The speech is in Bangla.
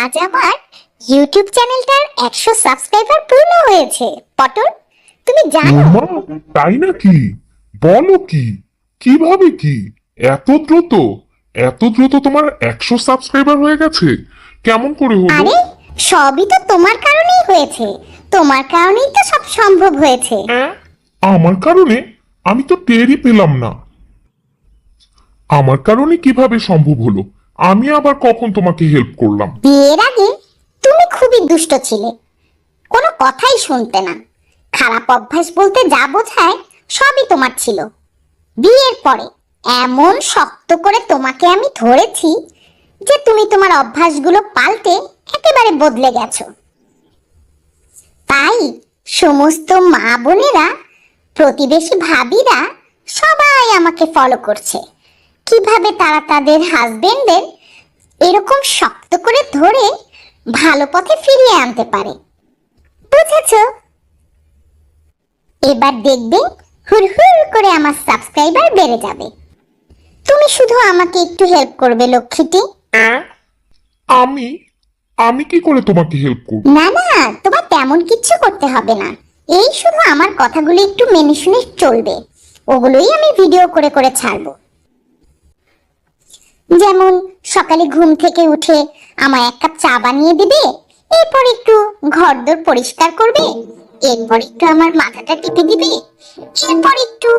আজ আমার ইউটিউব চ্যানেলটার একশো সাবস্ক্রাইবার পূর্ণ হয়েছে। পটল তুমি জানো? মা তাই নাকি? বলো কি? কীভাবে কি? এত দ্রুত? এত দ্রুত তোমার একশো সাবস্ক্রাইবার হয়ে গেছে? কেমন করে হলো? আরে সবই তো তোমার কারণেই হয়েছে। তোমার কারণেই তো সব সম্ভব হয়েছে। আমার কারণে? আমি তো টেরই পেলাম না। আমার কারণে কীভাবে সম্ভব হলো? আমি আবার কখন তোমাকে হেল্প করলাম? বিয়ের আগে তুমি খুবই দুষ্ট ছিলে। কোনো কথাই শুনতে না। খারাপ অভ্যাস বলতে যা বোঝায় সবই তোমার ছিল। বিয়ের পরে এমন শক্ত করে তোমাকে আমি ধরেছি যে তুমি তোমার অভ্যাসগুলো পাল্টে একেবারে বদলে গেছো। তাই সমস্ত মা বোনেরা, প্রতিবেশী ভাবিরা সবাই আমাকে ফলো করছে। কীভাবে তারা তাদের হাজবেন্ডদের এরকম শক্ত করে ধরে ভালো পথে ফিরিয়ে আনতে পারে? বুঝেছ? এবার দেখবে হুর করে আমার সাবস্ক্রাইবার বেড়ে যাবে। তুমি শুধু আমাকে একটু হেল্প করবে লক্ষ্মীটি। আমি আমি কি করে তোমাকে হেল্প করব? না না তোমার তেমন কিচ্ছু করতে হবে না। এই শুধু আমার কথাগুলো একটু মেনে শুনে চলবে। ওগুলোই আমি ভিডিও করে করে ছাড়বো। যেমন সকালে ঘুম থেকে উঠে আমায় এক কাপ চা বানিয়ে দিবে, এরপর একটু ঘর দোর পরিষ্কার করবে, এরপর একটু আমার মাথাটা টিপে দিবে, এরপর একটু